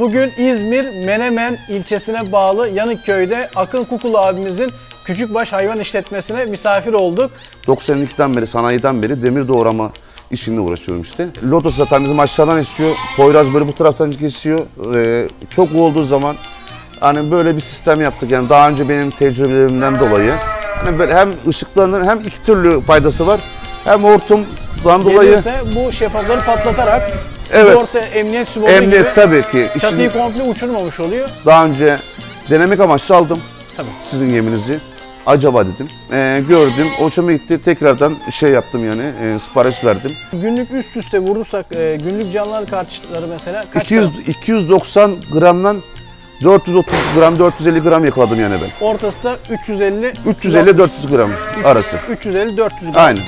Bugün İzmir Menemen ilçesine bağlı Yanıkköy'de Akın Kukulu abimizin küçükbaş hayvan işletmesine misafir olduk. 92'den beri, sanayiden beri demir doğrama işinle uğraşıyorum işte. Lotus zaten bizim aşağıdan esiyor. Poyraz böyle bu taraftan kesiyor. Ee, çok olduğu zaman hani böyle bir sistem yaptık. Yani daha önce benim tecrübelerimden dolayı. Hani böyle hem ışıklanır hem iki türlü faydası var. Hem hortumdan dolayı Gelirse bu şeffafları patlatarak Evet. sigorta, emniyet sigorta emniyet gibi tabii ki. Çatıyı komple uçurmamış oluyor. daha önce denemek amaçlı aldım Tabii. sizin geminizi. Acaba dedim. Ee, gördüm. Hoşuma gitti. Tekrardan şey yaptım yani. E, sipariş verdim. Günlük üst üste vurursak e, günlük canlılar karşıları mesela kaç 200, gram? 290 gramdan 430 gram 450 gram yakaladım yani ben. Ortası da 350 350-400 gram arası. 350 400 gram. Aynen.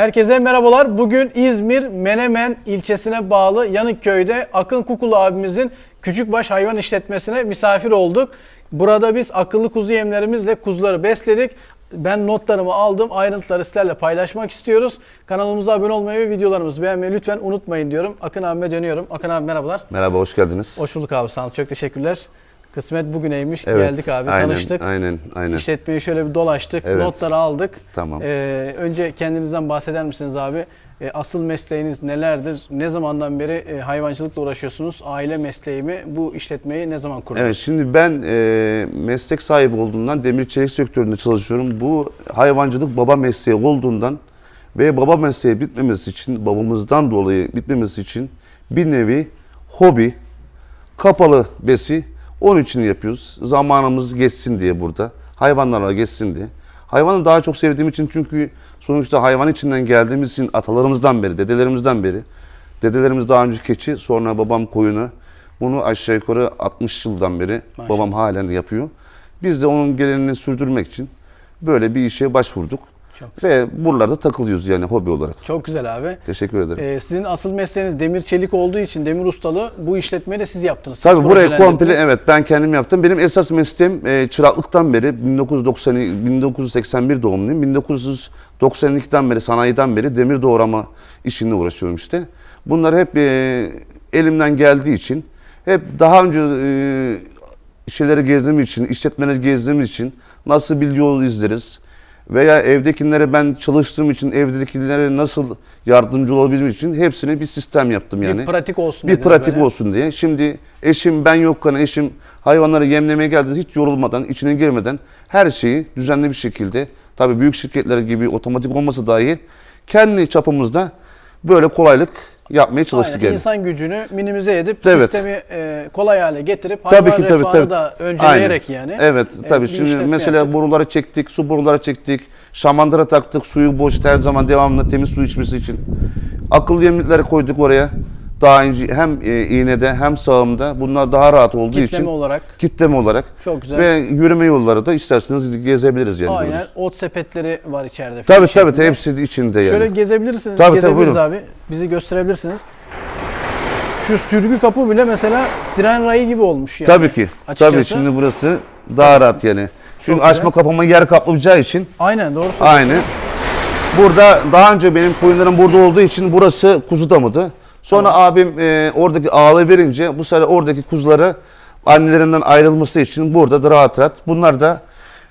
Herkese merhabalar. Bugün İzmir Menemen ilçesine bağlı Yanıkköy'de Akın Kukulu abimizin küçükbaş hayvan işletmesine misafir olduk. Burada biz akıllı kuzu yemlerimizle kuzuları besledik. Ben notlarımı aldım. Ayrıntıları sizlerle paylaşmak istiyoruz. Kanalımıza abone olmayı ve videolarımızı beğenmeyi lütfen unutmayın diyorum. Akın abime dönüyorum. Akın abi merhabalar. Merhaba, hoş geldiniz. Hoş bulduk abi sağ ol. Çok teşekkürler. Kısmet bugüneymiş. Evet, Geldik abi aynen, tanıştık. Aynen, aynen. İşletmeyi şöyle bir dolaştık. Evet. Notları aldık. Tamam. Ee, önce kendinizden bahseder misiniz abi? Ee, asıl mesleğiniz nelerdir? Ne zamandan beri e, hayvancılıkla uğraşıyorsunuz? Aile mesleği mi? Bu işletmeyi ne zaman kurdunuz? Evet, şimdi ben e, meslek sahibi olduğumdan demir çelik sektöründe çalışıyorum. Bu hayvancılık baba mesleği olduğundan ve baba mesleği bitmemesi için, babamızdan dolayı bitmemesi için bir nevi hobi, kapalı besi onun için yapıyoruz. Zamanımız geçsin diye burada. Hayvanlarla geçsin diye. Hayvanı daha çok sevdiğim için çünkü sonuçta hayvan içinden geldiğimiz için atalarımızdan beri, dedelerimizden beri. Dedelerimiz daha önce keçi, sonra babam koyunu. Bunu aşağı yukarı 60 yıldan beri Maşallah. babam halen yapıyor. Biz de onun geleneğini sürdürmek için böyle bir işe başvurduk. Çok güzel. Ve buralarda takılıyoruz yani hobi olarak. Çok güzel abi. Teşekkür ederim. Ee, sizin asıl mesleğiniz demir çelik olduğu için demir ustalığı bu işletmeyi de siz yaptınız. Siz Tabii burayı komple evet ben kendim yaptım. Benim esas mesleğim e, çıraklıktan beri 1990 1981 doğumluyum. 1992'den beri sanayiden beri demir doğrama işinle uğraşıyorum işte. Bunlar hep e, elimden geldiği için hep daha önce e, şeyleri gezdiğim için, işletmeleri gezdiğim için nasıl bir yol izleriz veya evdekilere ben çalıştığım için evdekilere nasıl yardımcı olabildiğim için hepsine bir sistem yaptım yani Bir pratik olsun bir pratik böyle. olsun diye. Şimdi eşim ben yokken eşim hayvanları yemlemeye geldi hiç yorulmadan, içine girmeden her şeyi düzenli bir şekilde tabii büyük şirketler gibi otomatik olmasa dahi kendi çapımızda böyle kolaylık yapmaya çalıştık Aynen, yani. insan gücünü minimize edip Evet. sistemi e, kolay hale getirip Tabii hayvan ki tabii tabii. da önceleyerek Aynen. yani. Evet e, tabii. bir Şimdi mesela yaptık. boruları çektik, su boruları çektik. Şamandıra taktık, suyu boş her zaman devamlı temiz su içmesi için. Akıllı yemlikleri koyduk oraya. Daha önce hem e, iğnede hem sağımda bunlar daha rahat olduğu Kitleme için olarak. kitleme olarak Çok güzel. ve yürüme yolları da isterseniz gezebiliriz yani. Aynen. burada. Ot sepetleri var içeride. Tabii tabii şeklinde. hepsi de içinde yani. Şöyle gezebilirsiniz. Tabii, tabii, gezebiliriz buyurun. abi. Bizi gösterebilirsiniz. Şu sürgü kapı bile mesela tren rayı gibi olmuş yani. tabii ki. Açıkçası. Tabii şimdi burası daha rahat yani. Çünkü Çok açma güzel. kapama yer kaplayacağı için Aynen doğru söylüyorsun. Aynı. Burada daha önce benim koyunlarım burada olduğu için burası kuzu damıdı. Sonra abim e, oradaki ağlı verince bu sefer oradaki kuzuları annelerinden ayrılması için burada da rahat rahat. Bunlar da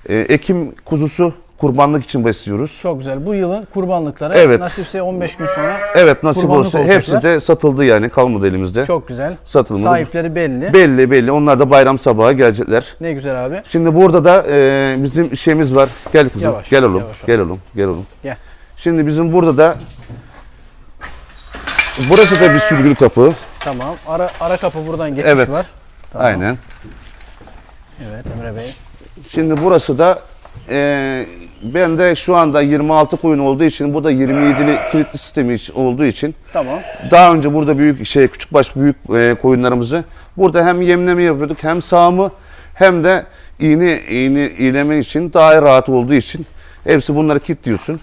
e, Ekim kuzusu kurbanlık için besliyoruz. Çok güzel. Bu yılın kurbanlıkları Evet. nasipse 15 gün sonra Evet nasip Kurbanlık olsa olacaklar. hepsi de satıldı yani kalmadı elimizde. çok güzel. Satılmadı. Sahipleri belli. Belli belli onlar da bayram sabahı gelecekler. ne güzel abi. Şimdi burada da e, bizim şeyimiz var. Gel kızım. Yavaş, gel oğlum. yavaş gel oğlum. Gel oğlum. Gel. Şimdi bizim burada da burası da bir sürgülü kapı. Tamam. Ara ara kapı buradan geçiş Evet. var. Tamam. Aynen. Evet Emre Bey. Şimdi burası da e, ben de şu anda 26 koyun olduğu için bu da 27'li kilitli sistemi olduğu için Tamam. daha önce burada büyük şey küçükbaş büyük e, koyunlarımızı burada hem yemleme yapıyorduk hem sağımı hem de iğne iğne iğneme için daha rahat olduğu için hepsi bunları kilitliyorsun.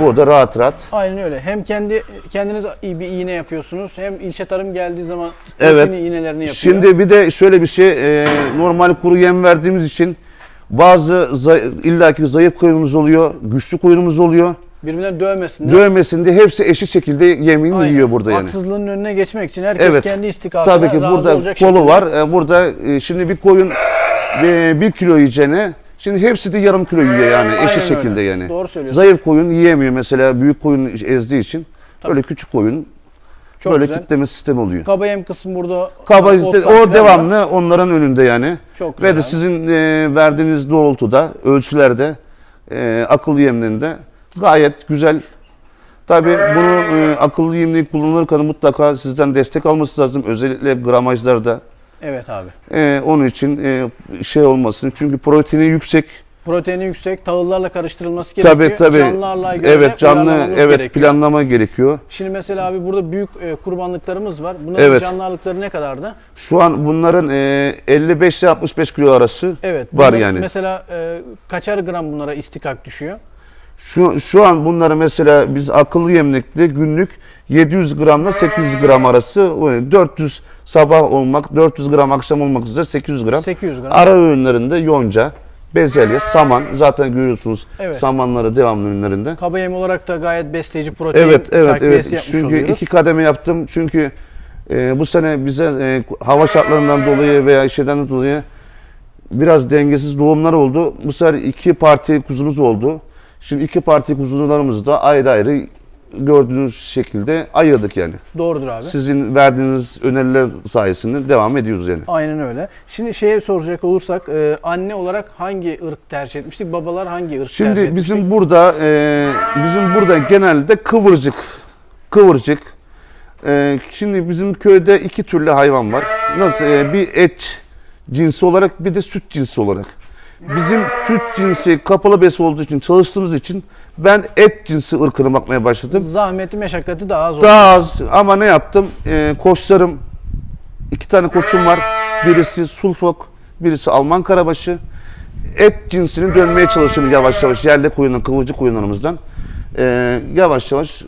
Burada rahat rahat. Aynen öyle. Hem kendi kendiniz bir iğne yapıyorsunuz hem ilçe tarım geldiği zaman Evet. iğnelerini yapıyor. Şimdi bir de şöyle bir şey, e, normal kuru yem verdiğimiz için Bazı zay- illaki zayıf koyunumuz oluyor, güçlü koyunumuz oluyor. Birbirlerini dövmesinler. Dövmesinde hepsi eşit şekilde Aynen. yiyor burada yani. Haksızlığın önüne geçmek için herkes Evet. kendi istikametine Tabii ki burada kolu şekilde. var. E, Burada e, şimdi bir koyun e, bir kilo yiyeceğine şimdi hepsi de yarım kilo yiyor yani Aynen eşit öyle. şekilde yani. Doğru söylüyorsun. Zayıf koyun yiyemiyor mesela büyük koyun ezdiği için. Böyle küçük koyun Çok böyle güzel. kitleme sistemi oluyor. Kaba yem kısmı burada. Kaba işte, o var. devamlı onların önünde yani. Çok Ve güzel de abi. sizin e, verdiğiniz doğrultuda, ölçülerde, e, akıllı yemlerinde gayet güzel. Tabii bunu e, akıllı yemliği kullanırken mutlaka sizden destek alması lazım. Özellikle gramajlarda. Evet abi. E, onun için e, şey olmasın. Çünkü proteini yüksek. Proteini yüksek, tahıllarla karıştırılması gerekiyor. Tabii tabii. Canlı ağırlığa göre evet canlı evet gerekiyor. planlama gerekiyor. Şimdi mesela abi burada büyük e, kurbanlıklarımız var. Bunların Evet. canlı ağırlıkları ne kadardı? Şu an bunların e, 55 ile 65 kilo arası Evet. var yani. Mesela e, kaçar gram bunlara istikak düşüyor? Şu, şu an bunları mesela biz akıllı yemlikte günlük 700 gramla 800 gram arası o 400 sabah olmak 400 gram akşam olmak üzere 800 gram. 800 gram. Ara öğünlerinde yonca, bezelye, saman zaten görüyorsunuz Evet. samanları devamlı öğünlerinde. Kaba yem olarak da gayet besleyici protein Evet evet evet. yapmış Çünkü oluyoruz. iki kademe yaptım. Çünkü e, bu sene bize e, hava şartlarından dolayı veya şeyden dolayı biraz dengesiz doğumlar oldu. Bu sefer iki parti kuzumuz oldu. Şimdi iki parti kuzularımızı da ayrı ayrı gördüğünüz şekilde ayırdık yani. Doğrudur abi. Sizin verdiğiniz öneriler sayesinde devam ediyoruz yani. Aynen öyle. Şimdi şeye soracak olursak e, anne olarak hangi ırk tercih etmiştik? Babalar hangi ırk tercih Şimdi etmiştik? bizim burada e, bizim burada genelde kıvırcık kıvırcık. E, şimdi bizim köyde iki türlü hayvan var. Nasıl e, bir et cinsi olarak bir de süt cinsi olarak. Bizim süt cinsi kapalı besi olduğu için çalıştığımız için ben et cinsi ırkına bakmaya başladım. Zahmeti, meşakkati daha az. Daha az ama ne yaptım? E, koçlarım iki tane koçum var. Birisi sulfok, birisi Alman karabaşı. Et cinsini dönmeye çalışıyorum yavaş yavaş yerli koyunan kıvırcık koyunlarımızdan. E, yavaş yavaş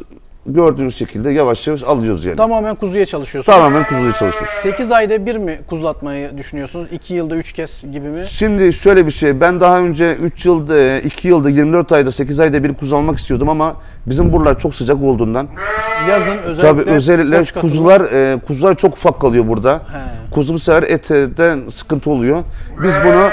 gördüğünüz şekilde yavaş yavaş alıyoruz yani. Tamamen kuzuya çalışıyorsunuz. Tamamen kuzuya çalışıyoruz. 8 ayda bir mi kuzulatmayı düşünüyorsunuz? 2 yılda 3 kez gibi mi? Şimdi şöyle bir şey. Ben daha önce 3 yılda, 2 yılda, 24 ayda, 8 ayda bir kuzu almak istiyordum ama bizim buralar çok sıcak olduğundan Yazın özellikle Tabii özellikle kuzular e, kuzular çok ufak kalıyor burada. He. Kuzu bu sefer etten sıkıntı oluyor. Biz bunu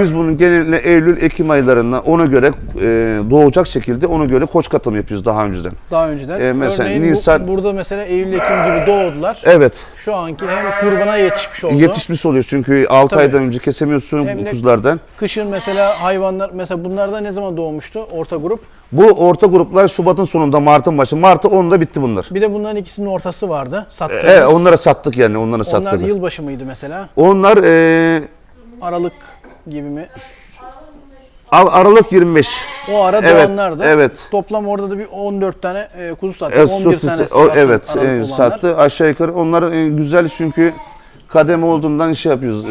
biz bunu genellikle Eylül Ekim aylarında ona göre e, doğacak şekilde ona göre koç katımı yapıyoruz daha önceden. daha önceden. E, mesela Örneğin bu- Nisan- burada mesela Eylül Ekim gibi doğdular. Evet. Şu anki hem kurbana yetişmiş oldu. Yetişmiş oluyor çünkü 6 Tabii. aydan önce kesemiyorsun Hem bu kuzulardan. Kışın mesela hayvanlar mesela bunlar da ne zaman doğmuştu orta grup? Bu orta gruplar Şubat'ın sonunda Mart'ın başı. Mart'ı 10'da bitti bunlar. Bir de bunların ikisinin ortası vardı. Sattığımız. Evet onlara sattık yani onlara Onlar sattık. yılbaşı mıydı mesela? Onlar e, Aralık gibi mi? Ar- Aralık 25. O ara Evet, doğanlardı. evet. Toplam orada da bir 14 tane e, kuzu sattık. Evet, 11 süt- tanesi o- evet e, sattı aşağı yukarı. Onlar e, güzel çünkü kademe olduğundan şey yapıyoruz. E,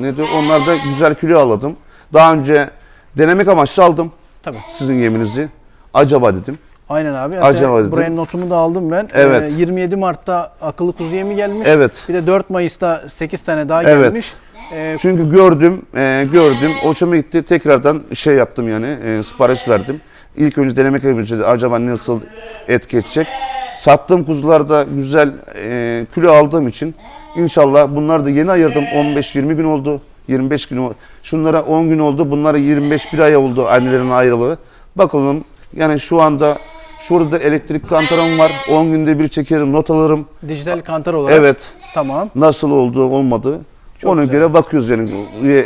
ne diyor? Onlar da güzel kilo aldım. Daha önce denemek amaçlı aldım Tabii. sizin yeminizi. Acaba dedim. Aynen abi. Hatta Acaba dedim. buraya notumu da aldım ben. Evet. Ee, 27 Mart'ta akıllı kuzu yemi gelmiş. Evet. Bir de 4 Mayıs'ta 8 tane daha Evet. gelmiş. Ee, Çünkü gördüm, e, gördüm. Hoşuma gitti. Tekrardan şey yaptım yani, e, sipariş verdim. İlk önce denemek amaçlı acaba nasıl etki edecek. Sattığım kuzularda güzel e, kilo aldığım için inşallah bunlar da yeni ayırdım. 15-20 gün oldu. 25 gün oldu. Şunlara 10 gün oldu. Bunlara 25 bir ay oldu annelerin ayrılığı. Bakalım yani şu anda şurada elektrik kantaram var. 10 günde bir çekerim, not alırım. dijital kantar olarak. Evet Tamam. nasıl oldu olmadı Çok ona güzel. göre bakıyoruz yani.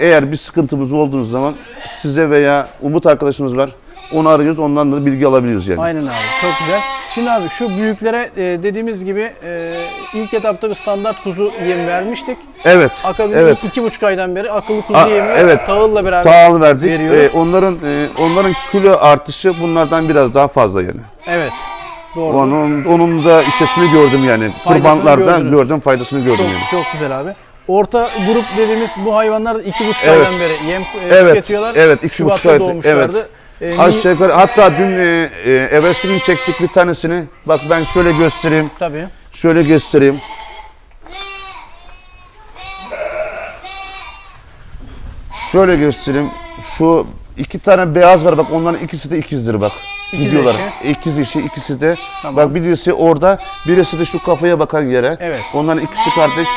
Eğer bir sıkıntımız olduğunuz zaman size veya Umut arkadaşımız var. Onu arıyoruz. Ondan da bilgi alabiliyoruz yani. Aynen abi. Çok güzel. Şimdi abi şu büyüklere e, dediğimiz gibi e, ilk etapta bir standart kuzu yemi vermiştik. Evet. Akabinde Evet. ilk iki buçuk aydan beri akıllı kuzu A- yemi evet. tahılla beraber Sağ verdik. veriyoruz. Ee, onların e, onların kilo artışı bunlardan biraz daha fazla yani. Evet. Doğru. Onun onun da işesini gördüm yani. Kurbanlarda gördünüz. gördüm, faydasını gördüm Çok, yani. çok güzel abi. Orta grup dediğimiz bu hayvanlar iki buçuk Evet. aydan beri yem e, Evet, tüketiyorlar. evet, iki Şubat'ta buçuk ayda- doğmuşlardı. E, Aşağı yukarı hatta dün e, e, evresini çektik bir tanesini. Bak ben şöyle göstereyim. Tabii. Şöyle göstereyim. Şöyle göstereyim. Şu iki tane beyaz var bak onların ikisi de ikizdir bak. İkiz Gidiyorlar. eşi. İkiz eşi ikisi de. Tamam. Bak birisi orada birisi de şu kafaya bakan yere. Evet. Onların ikisi kardeş.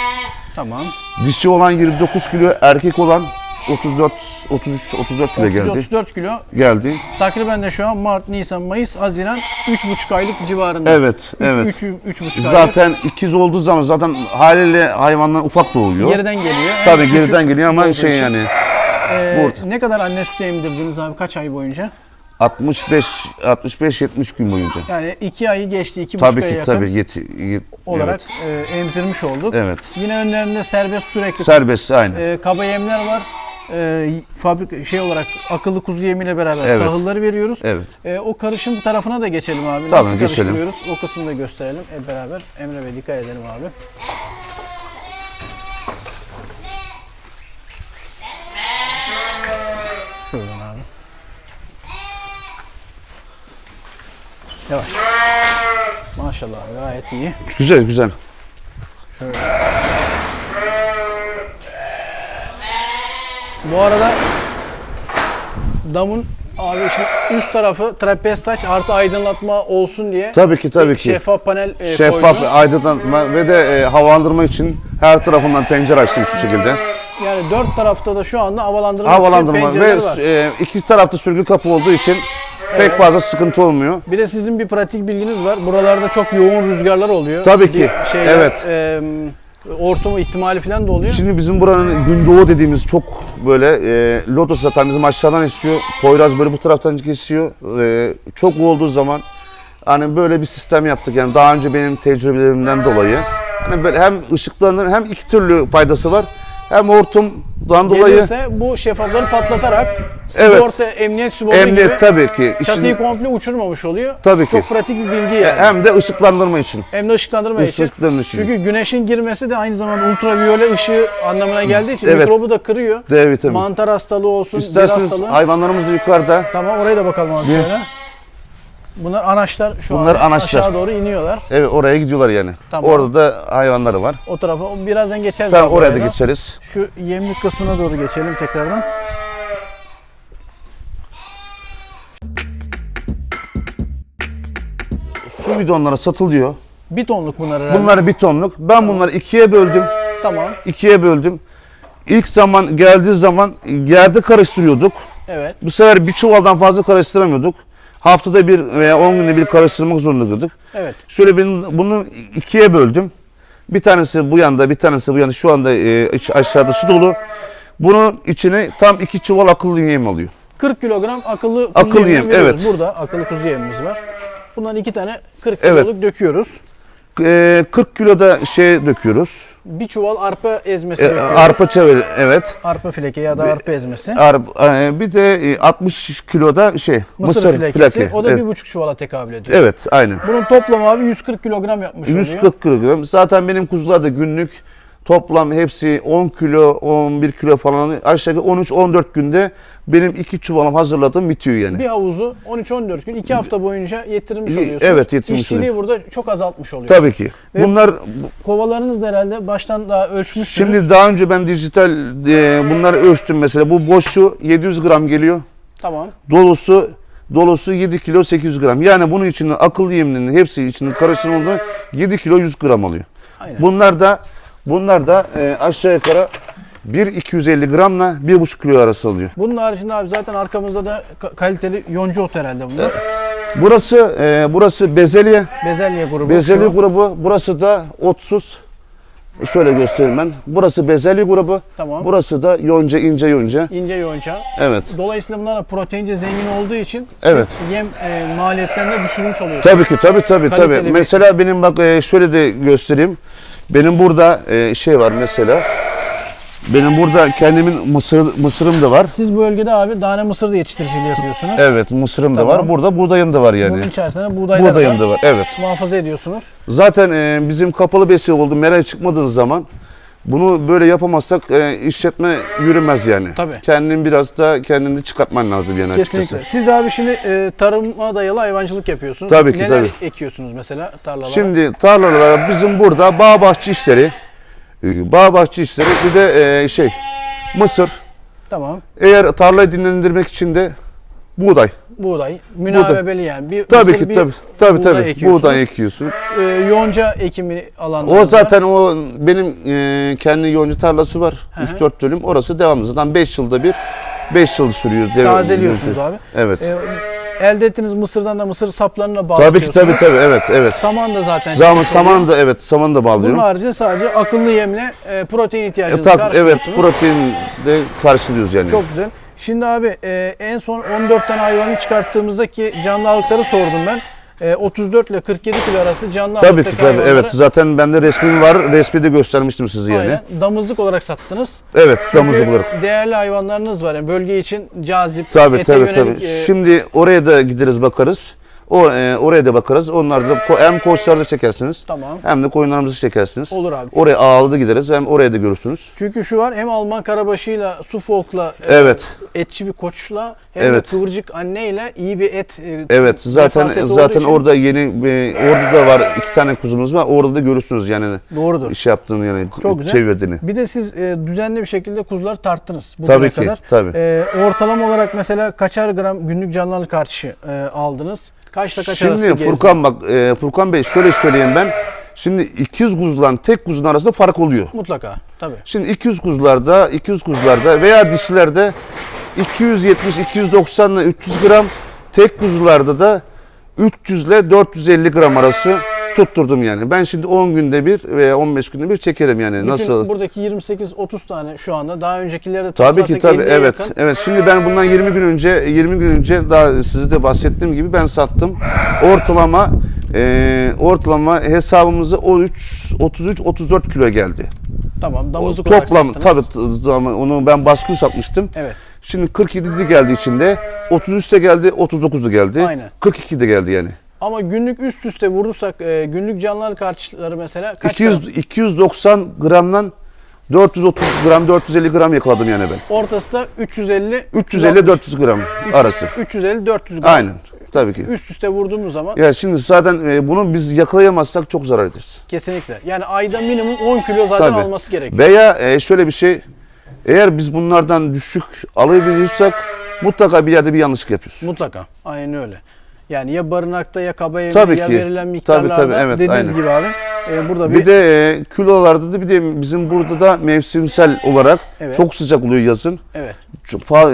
Tamam. Dişi olan 29 kilo, erkek olan 34 33 34 kilo geldi. 34 kilo. Geldi. Takriben de şu an Mart, Nisan, Mayıs, Haziran 3,5 aylık civarında. Evet, Üç- evet. üç- üç buçuk aylık. Zaten ikiz olduğu zaman zaten haliyle hayvanlar ufak doğuyor. geriden geliyor. Tabii geriden geliyor ama şey için. yani Ee, ne kadar anne sütü emdirdiniz abi kaç ay boyunca? 65 65 70 gün boyunca. Yani 2 ayı geçti, 2,5 Tabii aya ki yakın tabii yeti, yet- olarak evet. e, emzirmiş olduk. Evet. Yine önlerinde serbest sürekli Serbest aynı. e, kaba yemler var. E, fabrik şey olarak akıllı kuzu yemiyle beraber Evet. tahılları veriyoruz. Evet. E, o karışım tarafına da geçelim abi. Tamam, Nasıl geçelim. karıştırıyoruz? O kısmını da gösterelim hep beraber. Emre Bey dikkat edelim abi. Şuradan abi. Yavaş. Maşallah gayet iyi. Güzel güzel. Bu arada damın abi şimdi üst tarafı trapez saç artı aydınlatma olsun diye Tabii ki tabii ki. şeffaf panel e, Şeffaf koydunuz. aydınlatma ve de e, havalandırma için her tarafından pencere açtım şu şekilde. Yani dört tarafta da şu anda havalandırma, Havalandırma için ve pencereler var. e, iki tarafta sürgü kapı olduğu için pek fazla sıkıntı olmuyor. Bir de sizin bir pratik bilginiz var. Buralarda çok yoğun rüzgarlar oluyor. Tabii ki, Bir Şeyler, evet. e, ortum ihtimali falan da oluyor. Şimdi bizim buranın gündoğu dediğimiz çok böyle e, lodos zaten bizim aşağıdan esiyor. Poyraz böyle bu taraftan kesiyor. E, çok olduğu zaman hani böyle bir sistem yaptık. Yani daha önce benim tecrübelerimden dolayı. Hani böyle hem ışıklanır hem iki türlü faydası var. Hem hortumdan dolayı Gelirse bu şeffafları patlatarak Evet. sigorta, emniyet sigorta emniyet gibi tabii ki. için- çatıyı komple uçurmamış oluyor. Tabii ki. Çok pratik bir bilgi yani. hem de ışıklandırma için. Hem de ışıklandırma için. Işıklandırma için. Çünkü güneşin girmesi de aynı zamanda ultraviyole ışığı anlamına geldiği için Evet. mikrobu da kırıyor. D vitamini. Mantar hastalığı olsun, bir hastalığı. hayvanlarımız da yukarıda. Tamam oraya da bakalım abi şöyle. Bunlar anaçlar şu Bunlar an anaçlar. aşağı doğru iniyorlar. Evet oraya gidiyorlar yani. Tamam. Orada da hayvanları var. O tarafa birazdan geçeriz. Tamam abi oraya da geçeriz. Şu yemlik kısmına doğru geçelim tekrardan. Su bidonları satılıyor. Bir tonluk bunlar herhalde. Bunlar bir tonluk. Ben bunları ikiye böldüm. Tamam. ikiye böldüm. İlk zaman geldiği zaman yerde karıştırıyorduk. Evet. Bu sefer bir çuvaldan fazla karıştıramıyorduk. Haftada bir veya 10 günde bir karıştırmak zorunda kaldık. Evet. Şöyle ben bunu ikiye böldüm. Bir tanesi bu yanda, bir tanesi bu yanda. Şu anda e, iç- aşağıda su dolu. Bunun içine tam iki çuval akıllı yem alıyor. 40 kilogram akıllı kuzu Akıllı yem, evet. Burada akıllı kuzu yemimiz var. Bundan iki tane 40 Evet. kiloluk döküyoruz. E, 40 kilo da şey döküyoruz. Bir çuval arpa ezmesi E, döküyoruz. arpa çevir, evet. Arpa fileke ya da arpa ezmesi. Arp, e, bir de e, 60 kilo da şey Mısır, mısır, filekesi. fileke. O da evet. bir buçuk çuvala tekabül ediyor. evet, aynen. Bunun toplamı abi 140 kilogram yapmış oluyor. 140 kilogram. Zaten benim kuzular da günlük toplam hepsi 10 kilo, 11 kilo falan aşağı yukarı 13-14 günde benim iki çuvalım hazırladığım bitiyor yani. Bir havuzu 13-14 gün 2 hafta boyunca yetirmiş İyi, oluyorsunuz. evet, yetirmiş İşçiliği burada çok azaltmış oluyorsunuz. Tabii ki. Ve- Bunlar Kovalarınız da herhalde baştan daha ölçmüşsünüz. şimdi daha önce ben dijital e, bunları ölçtüm mesela. Bu boşu 700 gram geliyor. Tamam. Dolusu dolusu 7 kilo 800 gram. Yani bunun içinde akıllı yeminin hepsi içinde karıştırıldığında 7 kilo 100 gram alıyor. Aynen. Bunlar da bunlar da e, aşağı yukarı 1 250 gramla 1,5 kilo arası alıyor. Bunun haricinde abi zaten arkamızda da ka- kaliteli yonca ot herhalde bunlar. Burası e, burası bezelye. Bezelye grubu. Bezelye şu. grubu. Burası da otsuz. Şöyle göstereyim ben. Burası bezelye grubu. Tamam. Burası da yonca ince yonca. İnce yonca. Evet. Dolayısıyla bunlar da proteince zengin olduğu için Evet. siz yem e, maliyetlerini düşürmüş oluyorsunuz. Tabii ki tabii tabii Kaliteli tabii. bir- Mesela benim bak e, şöyle de göstereyim. Benim burada e, şey var mesela. Benim burada kendimin mısır mısırım da var. Siz bu bölgede abi tane mısır da yetiştiriciliği yapıyorsunuz. Evet mısırım da Tamam. var. Burada buğdayım da var yani. Bunun içerisinde buğdaylar Buğdayım da var. Evet. muhafaza ediyorsunuz. Zaten e, bizim kapalı besi oldu. Meraya çıkmadığınız zaman bunu böyle yapamazsak e, işletme yürümez yani. Tabii. Kendin biraz da kendini çıkartman lazım yani Kesinlikle. açıkçası. Siz abi şimdi e, tarıma dayalı hayvancılık yapıyorsunuz. Tabii ki, Neler tabii. ekiyorsunuz mesela tarlalara? Şimdi tarlalara bizim burada bağ bahçe işleri, e, bağ bahçe işleri bir de e, şey mısır, Tamam. Eğer tarlayı dinlendirmek için de buğday. Buğday. Münavebeli yani. Bir Tabii ki bir tabii. Tabii buğday tabii. Buğday ekiyorsun. e, yonca ekimi alanları O zaten o benim e, kendi yonca tarlası var. Hı hı. 3-4 dönüm. Orası devamlı. Zaten 5 yılda bir 5 yıl sürüyor. tazeliyorsunuz abi. Evet. E, elde ettiğiniz mısırdan da mısır saplarına tabii ki bağlatıyorsunuz. tabii tabii. Evet evet. Saman da zaten Zaman çıkmış oluyor. saman da evet saman da Bunun bağlıyorum. haricinde sadece akıllı yemle e, protein E, ihtiyacınızı tabii, evet karşılıyorsunuz. protein de karşılıyoruz yani. Çok güzel. Şimdi abi e, en son 14 tane hayvanı çıkarttığımızdaki canlı ağırlıkları sordum ben. E, 34 ile 47 kilo arası canlı Tabii ki tabii evet zaten bende resmim var. Resmi de göstermiştim size yani. aynen damızlık olarak sattınız. Evet Çünkü damızlık olarak. değerli hayvanlarınız var. Yani bölge için cazip, Tabii ete tabii yönelik tabii. e, Şimdi oraya da gideriz bakarız. O e, oraya da bakarız. Onlar da ko- hem koçlarda çekersiniz tamam. hem de koyunlarımızı çekersiniz. Olur abi. Oraya ağalı gideriz hem oraya da görürsünüz. Çünkü şu var hem Alman karabaşıyla, Suffolk'la, e, Evet. etçi bir koçla hem Evet. de kıvırcık anneyle iyi bir et e, Evet zaten olduğu zaten için orada yeni e, orada da var iki tane kuzumuz var. Orada da görürsünüz yani doğrudur. iş yaptığını yani Çok güzel. çevirdiğini. Bir de siz e, düzenli bir şekilde kuzuları tarttınız bugüne Tabii ki kadar. tabii. E, ortalama olarak mesela kaçar gram günlük canlı ağırlık artışı e, aldınız? Kaçta kaç arası Şimdi? Furkan bak e, Furkan Bey şöyle söyleyeyim ben. Şimdi 200 kuzulan tek kuzun arasında fark oluyor. Mutlaka tabii. Şimdi 200 kuzularda, 200 kuzularda veya dişilerde 270, 290 ile 300 gram, tek kuzularda da 300 ile 450 gram arası tutturdum yani. Ben şimdi 10 günde bir veya 15 günde bir çekerim yani. Bütün Nasıl? buradaki 28-30 tane şu anda daha öncekilerde Tabii ki tabii 50'ye evet. yakın. Evet. Şimdi ben bundan 20 gün önce 20 gün önce daha size de bahsettiğim gibi ben sattım. Ortalama e, ortalama hesabımıza 13 33 34 kilo geldi. Tamam damızlık olarak Toplam sattınız. tabii t- zaman onu ben baskı satmıştım. Evet. Şimdi 47 de geldi içinde. 33 de geldi, 39 da geldi. Aynen. 42 de geldi yani. Ama günlük üst üste vurursak e, günlük canlı ağırlık artışları mesela kaç 200 gram? 290 gramdan 430 gram, 450 gram yakaladım yani ben. Ortası da 350 350 400 gram arası. 350 400 gram. Aynen. Tabii ki. Üst üste vurduğumuz zaman Ya şimdi zaten e, bunu biz yakalayamazsak çok zarar ederiz. kesinlikle. Yani ayda minimum 10 kilo zaten Tabii. alması gerekiyor. Veya e, şöyle bir şey, eğer biz bunlardan düşük alabiliyorsak mutlaka bir yerde bir yanlışlık yapıyoruz. Mutlaka. Aynen öyle. Yani ya barınakta ya kaba evde Tabii ya ki. verilen miktarlarda Tabii, tabii, evet, dediğiniz aynen. gibi abi. e, burada bir, Bir de e, kilolarda da bir de bizim burada da mevsimsel olarak Evet. çok sıcak oluyor yazın. evet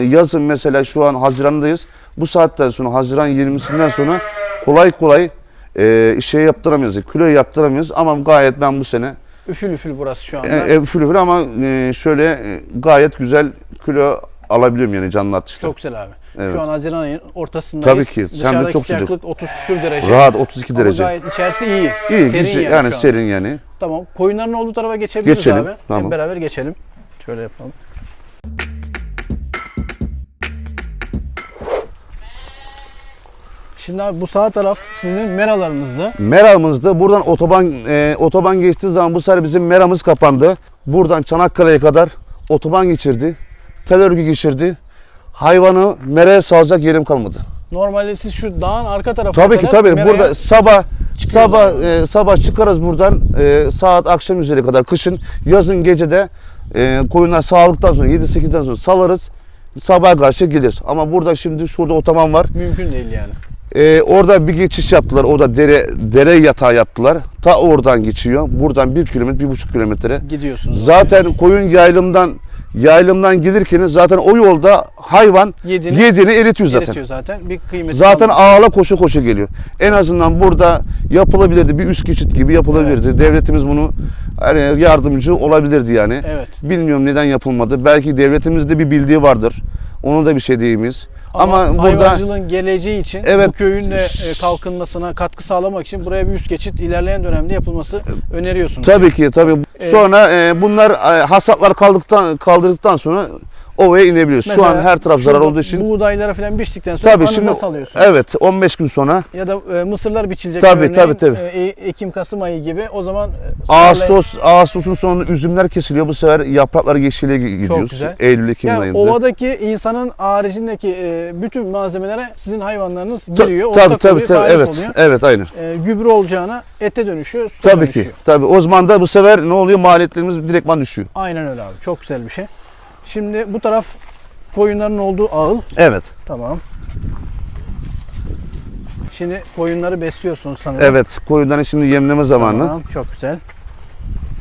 Yazın mesela şu an Haziran'dayız. Bu saatten sonra Haziran 20'sinden sonra kolay kolay e, şey yaptıramıyoruz. Kilo yaptıramıyoruz ama gayet ben bu sene üfül üfül burası şu anda. e, ev fülüfür ama e, şöyle e, gayet güzel kilo alabiliyorum yani canlı atışta. Çok güzel abi. Evet. Şu an Haziran ayının ortasındayız. Tabii ki. Dışarıdaki çok sıcak. sıcaklık 30 küsür derece. Rahat 32 Ama derece. gayet içerisi iyi. İyi, serin güzel, yani, yani, şu an. serin yani. Tamam. Koyunların olduğu tarafa geçebiliriz Geçelim, abi. tamam. Hep beraber geçelim. Şöyle yapalım. Şimdi abi bu sağ taraf sizin meralarınızdı. Meramızda buradan otoban e, otoban geçtiği zaman bu sefer bizim meramız kapandı. Buradan Çanakkale'ye kadar otoban geçirdi. Tel örgü geçirdi. Hayvanı meraya salacak yerim kalmadı. Normalde siz şu dağın arka tarafına Tabii ki kadar tabii. meraya- Burada sabah sabah e, sabah çıkarız buradan e, saat akşam üzeri kadar kışın yazın gecede e, koyunlar sağlıktan sonra 7-8'den sonra salarız. Sabah karşı gelir. Ama burada şimdi şurada otoban var. mümkün değil yani. Ee, orada bir geçiş yaptılar. Orada dere dere yatağı yaptılar. Ta oradan geçiyor. Buradan bir kilometre, bir buçuk kilometre. Gidiyorsunuz. Zaten koyun yaylımdan yaylımdan gelirken zaten o yolda hayvan Yediğini yediğini eritiyor zaten. Eritiyor zaten. Bir kıymeti Zaten kalmıyor. ağla koşu koşu geliyor. En azından burada yapılabilirdi. Bir üst geçit gibi yapılabilirdi. Devletimiz bunu hani yardımcı olabilirdi yani. Evet. Bilmiyorum neden yapılmadı. Belki devletimizde bir bildiği vardır. Onu da bir şey diyemeyiz. Ama, Ama, burada hayvancılığın geleceği için Evet. bu köyün de e, kalkınmasına katkı sağlamak için buraya bir üst geçit ilerleyen dönemde yapılması öneriyorsunuz. Tabii ki tabii. Evet. Sonra e, bunlar e, hasatlar kaldıktan kaldırdıktan sonra ovaya inebiliyoruz. Şu an Mesela her taraf zarar olduğu için. Buğdaylara falan biçtikten sonra Tabii şimdi salıyorsunuz. evet 15 gün sonra Ya da e, mısırlar biçilecek Tabii, örneğin, tabii, tabii. e, E- Ekim Kasım ayı gibi o zaman e, Ağustos Ağustos'un sonunda üzümler kesiliyor. Bu sefer yapraklar yeşile gidiyoruz. güzel. Eylül Ekim yani ayında. ovadaki insanın haricindeki e, bütün malzemelere sizin hayvanlarınız Ta- giriyor, tabii ortak tabii tabii galip evet. oluyor. Evet aynen. E, gübre olacağına ete dönüşüyor, Tabii dönüşüyor. ki. Tabii. O zaman da bu sefer ne oluyor? Maliyetlerimiz direktman düşüyor. Aynen öyle abi. Çok güzel bir şey. Şimdi bu taraf koyunların olduğu ağıl. Evet. Tamam. Şimdi koyunları besliyorsunuz sanırım. Evet. Koyunların şimdi yemleme zamanı. Tamam, çok güzel.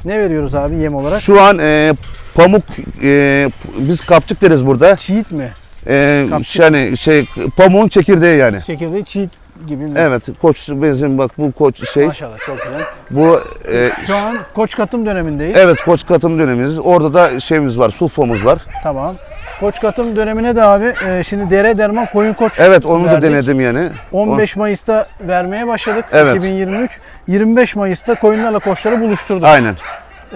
Ne veriyoruz abi yem olarak? Şu an e, pamuk e, biz kapçık deriz burada. Çiğit mi? E, Kapçık. yani şey pamuğun çekirdeği yani. Çekirdeği çiğit gibi mi? Evet. Koç benzin bak bu koç şey. Maşallah çok güzel. Bu e, Şu an koç katım dönemindeyiz. evet koç katım dönemimiz. Orada da şeyimiz var. Sulfomuz var. Tamam. Koç katım dönemine de abi e, şimdi dere derman koyun koç Evet onu da verdik. denedim yani. 15 Mayıs'ta vermeye başladık. Evet. 2023. 25 Mayıs'ta koyunlarla koçları buluşturduk. Aynen.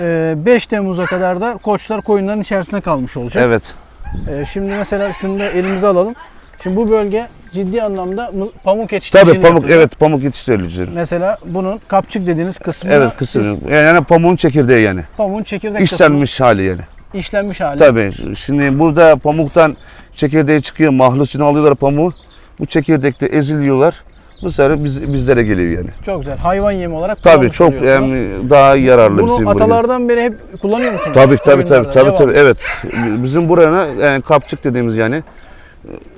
E, 5 Temmuz'a kadar da koçlar koyunların içerisinde kalmış olacak. Evet. E, şimdi mesela şunu da elimize alalım. Şimdi bu bölge ciddi anlamda pamuk yetiştiriciliği Tabii pamuk yapılıyor. evet pamuk yetiştiricileri. Mesela bunun kapçık dediğiniz kısmı Evet kısım. Yani pamuğun çekirdeği yani. pamuğun çekirdek İşlenmiş hali yani. kısmı işlenmiş hali. Tabii. Şimdi burada pamuktan çekirdeği çıkıyor. Mahluçunu alıyorlar pamuğu. Bu çekirdekte eziliyorlar. Bu sefer biz, bizlere geliyor yani. Çok güzel. Hayvan yemi olarak Tabii çok em, daha yararlı bizim Bunu buraya. atalardan beri hep kullanıyor musunuz? Tabii tabii tabii tabii, devam. tabii evet. Bizim buraya yani kapçık dediğimiz yani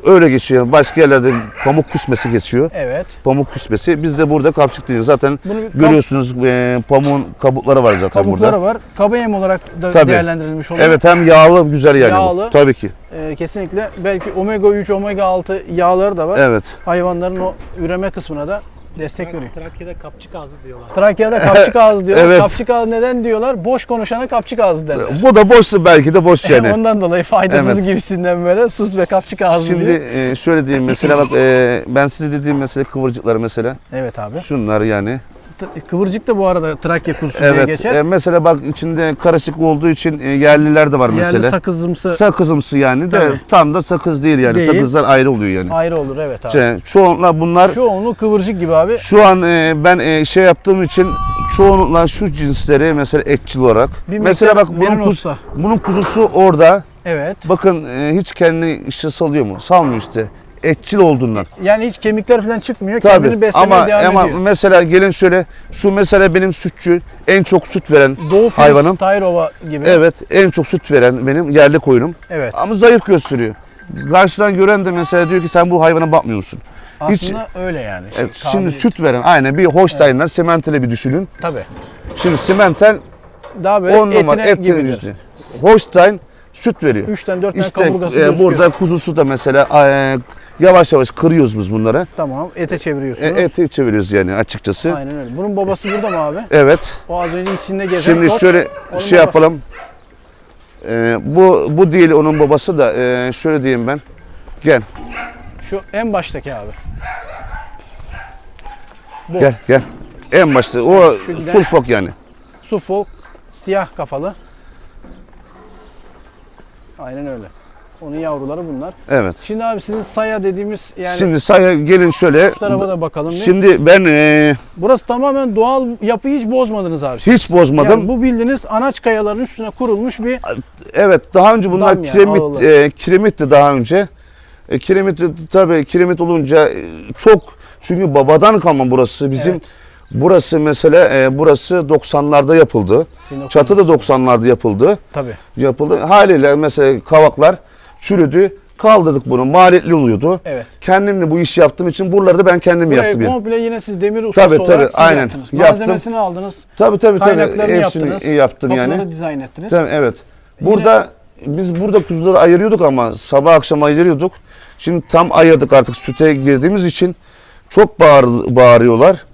öyle geçiyor. Başka yerlerde pamuk küsmesi geçiyor. Evet. Pamuk küsmesi. Biz de burada kapçık diyoruz. Zaten Bunu bir kap- görüyorsunuz e, pamuğun kabukları var zaten kabukları burada. var. Kaba yem olarak da Tabii. değerlendirilmiş oluyor. Evet hem yağlı güzel yani Yağlı. bu. Tabii ki. Ee, kesinlikle belki omega 3, omega 6 yağları da var. Evet. Hayvanların o üreme kısmına da destek veriyor. Trakya'da kapçık ağzı diyorlar. Trakya'da kapçık ağzı diyorlar. Evet. Kapçık ağzı neden diyorlar? Boş konuşana kapçık ağzı derler. Bu da boşsa belki de boş yani. Ondan dolayı faydasız Evet. gibisinden böyle sus ve kapçık ağzı Şimdi diye. e, şöyle diyeyim mesela bak e, ben size dediğim mesela kıvırcıkları mesela Evet abi. şunlar yani. Kıvırcık da bu arada Trakya kuzusu diye Evet. geçer. e, mesela bak içinde karışık olduğu için e, yerliler de var Yerli mesela. sakızımsı Sakızımsı yani de Tabii. tam da sakız değil yani. Değil. Sakızlar ayrı oluyor yani. ayrı olur evet abi. Şey, çoğunlukla bunlar Çoğunluğu kıvırcık gibi abi. şu an e, ben e, şey yaptığım için çoğunlukla şu cinsleri mesela etçil olarak. Bir mesela bak bunun, kuz, bunun kuzusu orada. Evet. Bakın e, hiç kendini işte salıyor mu? Salmıyor işte. Etçil olduğundan. Yani hiç kemikler falan çıkmıyor. Tabii. Kendini beslemeye Ama devam ama ediyor. mesela gelin şöyle şu mesela benim sütçü en çok süt veren Doğu Filiz, hayvanım. Tayrova gibi. evet en çok süt veren benim yerli koyunum. Evet. Ama zayıf gösteriyor. Karşıdan gören de mesela diyor ki sen bu hayvana bakmıyorsun. Aslında öyle yani. Şey, Evet, şimdi süt veren aynen bir Holstein'den Simmental'e bir düşünün. Tabii. Şimdi Simmental Daha böyle 10 numara etine et gibidir. Holstein süt veriyor. 3'ten 4 tane İşte kaburgası e, burada kuzusu da mesela e, yavaş yavaş kırıyoruz biz bunları. Tamam. Ete E, çeviriyorsunuz. eti çeviriyoruz yani açıkçası. Aynen öyle. Bunun babası burada mı abi? Evet. O az önce içinde gezen Şimdi koç, şöyle şey babası. yapalım. E, bu bu değil onun babası da e, şöyle diyeyim ben. Gel Şu en baştaki abi. Bu. gel gel. En başta o Şu giden- sulfok yani. Suffolk siyah kafalı. Aynen öyle. Onun yavruları bunlar. Evet. Şimdi abi sizin saya dediğimiz yani Şimdi saya gelin şöyle. şu tarafa da bakalım. bir. Şimdi ben e, Burası tamamen doğal yapıyı hiç bozmadınız abi. hiç bozmadım. Yani bu bildiğiniz anaç kayaların üstüne kurulmuş bir Evet daha önce bunlar Dam yani, kiremit ağırlar. e, kiremitti daha önce. E, kiremit tabii kiremit olunca e, çok çünkü babadan kalma burası bizim. Evet. Burası mesela e, burası 90'larda yapıldı. 1900 Çatı da 90'larda yapıldı. tabii. Yapıldı. Haliyle mesela kavaklar çürüdü. Kaldırdık bunu. Maliyetli oluyordu. Evet. Kendimle bu işi yaptığım için buraları da ben kendim Burayı yaptım. yani. komple yine siz demir ustası Tabii, olarak tabii, siz aynen. yaptınız. Yaptım. Malzemesini aldınız. Tabii tabii tabii. Kaynaklarını Hepsini yaptınız. yaptım kapıları yani. dizayn ettiniz. Tabii, evet. Burada biz burada kuzuları ayırıyorduk ama sabah akşam ayırıyorduk. Şimdi tam ayırdık artık süte girdiğimiz için çok bağır, bağırıyorlar.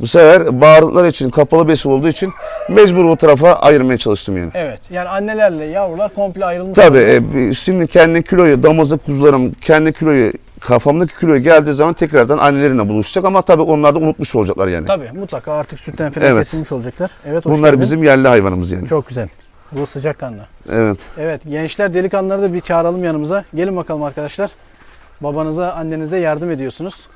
Bu sefer bağırdıkları için kapalı besi olduğu için mecbur o tarafa ayırmaya çalıştım yani. Evet. Yani annelerle yavrular komple ayrılmış. Tabii e, şimdi kendi kiloyu damızlık kuzularım kendi kiloyu kafamdaki kiloyu geldiği zaman tekrardan annelerine buluşacak ama tabii onlar da unutmuş olacaklar yani. Tabii mutlaka artık sütten falan Evet. kesilmiş olacaklar. Evet hoş Bunlar geldin. bizim yerli hayvanımız yani. Çok güzel. Bu sıcakkanlı. Evet. Evet gençler delikanlıları da bir çağıralım yanımıza. Gelin bakalım arkadaşlar. Babanıza annenize yardım ediyorsunuz.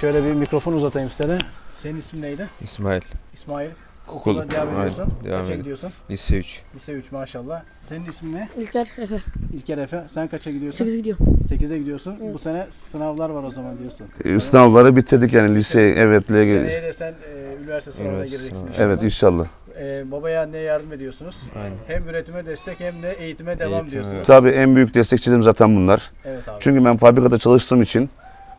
Şöyle bir mikrofon uzatayım size. Senin ismin neydi? İsmail. İsmail. Okul. Okula devam Aynen, ediyorsun. devam Kaça ediyorum. gidiyorsun? Lise 3. Lise 3 maşallah. Senin ismin ne? İlker Efe. İlker Efe. Sen kaça gidiyorsun? 8 gidiyor. 8'e gidiyorsun. Evet. Bu sene sınavlar var o zaman diyorsun. E, Sınavları bitirdik yani lise evet. Seneye de sen e, üniversite sınavına Üniversite gireceksin sınavı. inşallah. Evet inşallah. e, babaya anneye yardım ediyorsunuz. Aynen. Hem üretime destek hem de eğitime devam Eğitime, diyorsunuz. evet. Tabii en büyük destekçilerim zaten bunlar. Evet abi. Çünkü ben fabrikada çalıştığım için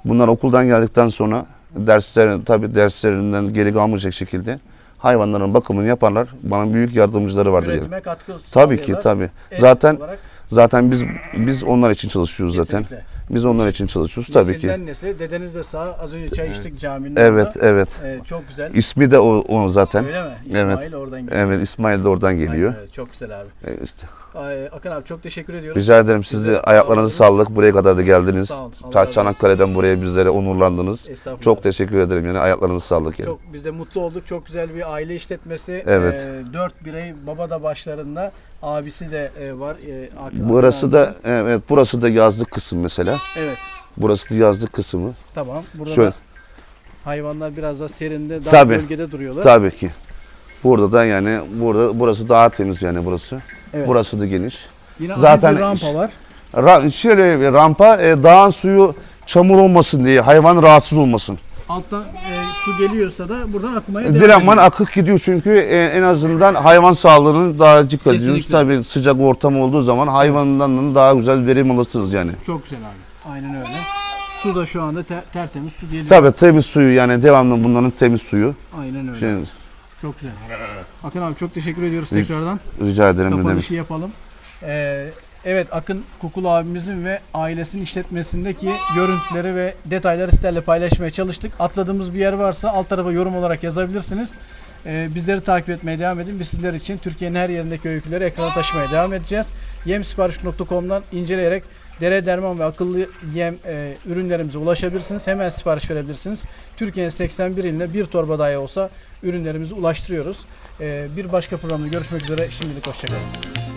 bunlar okuldan geldikten sonra dersler tabii derslerinden geri kalmayacak şekilde hayvanların bakımını yaparlar. Bana büyük yardımcıları vardır. yani. Üretime katkı Tabii ki tabii. Zaten olarak zaten biz biz onlar için çalışıyoruz zaten. Biz onlar için çalışıyoruz tabii ki. Nesilden nesile. Dedeniz de sağ. Az önce çay içtik caminin Evet, orada. evet. Ee, çok güzel. İsmi de o, o zaten. Öyle mi? Evet. İsmail oradan geliyor. Evet, İsmail de oradan geliyor. Aynen öyle. Çok güzel abi. E, işte. Ay, Akın abi çok teşekkür ediyoruz. Rica ederim siz de ayaklarınızı sağlık. Buraya kadar da geldiniz. Sağ olun, Allah Ta razı olsun. Çanakkale'den buraya bizlere onurlandınız. Estağfurullah. Çok teşekkür ederim yani ayaklarınızı sağlık yani. Çok biz de mutlu olduk. Çok güzel bir aile işletmesi. Evet. Ee, dört birey baba da başlarında. Abisi de e, var. E, Akın- Burası Akın da evet burası da yazlık kısım mesela. Evet. Burası yazlık kısmı. Tamam. Burada Şöyle. hayvanlar biraz daha serinde, daha Tabii. bölgede duruyorlar. Tabii ki. Burada da yani burada burası daha temiz yani burası. Evet. Burası da geniş. Yine Zaten- bir rampa var. Ra şöyle bir rampa e, dağın suyu çamur olmasın diye hayvan rahatsız olmasın. Alttan e, su geliyorsa da buradan akmaya devam Direktman akık gidiyor çünkü e, en azından hayvan sağlığını daha dikkat ediyoruz. Tabii sıcak ortam olduğu zaman hayvandan daha güzel verim alırsınız yani. Çok güzel abi. Aynen öyle. Su da şu anda ter- tertemiz su geliyor. Tabii temiz suyu yani devamlı bunların temiz suyu. Aynen öyle. Şey, Çok güzel. Akın abi çok teşekkür ediyoruz tekrardan. rica ederim ne demek. Kapanışı yapalım. Ee, evet Akın Kukul abimizin ve ailesinin işletmesindeki görüntüleri ve detayları sizlerle paylaşmaya çalıştık. Atladığımız bir yer varsa alt tarafa yorum olarak yazabilirsiniz. Ee, bizleri takip etmeye devam edin. Biz sizler için Türkiye'nin her yerindeki öyküleri ekrana taşımaya devam edeceğiz. Yemsipariş.com'dan inceleyerek dere derman ve akıllı yem e, ürünlerimize ulaşabilirsiniz. Hemen sipariş verebilirsiniz. Türkiye'nin 81 iline bir torba dahi olsa ürünlerimizi ulaştırıyoruz. Ee, bir başka programda görüşmek üzere. Şimdilik hoşçakalın.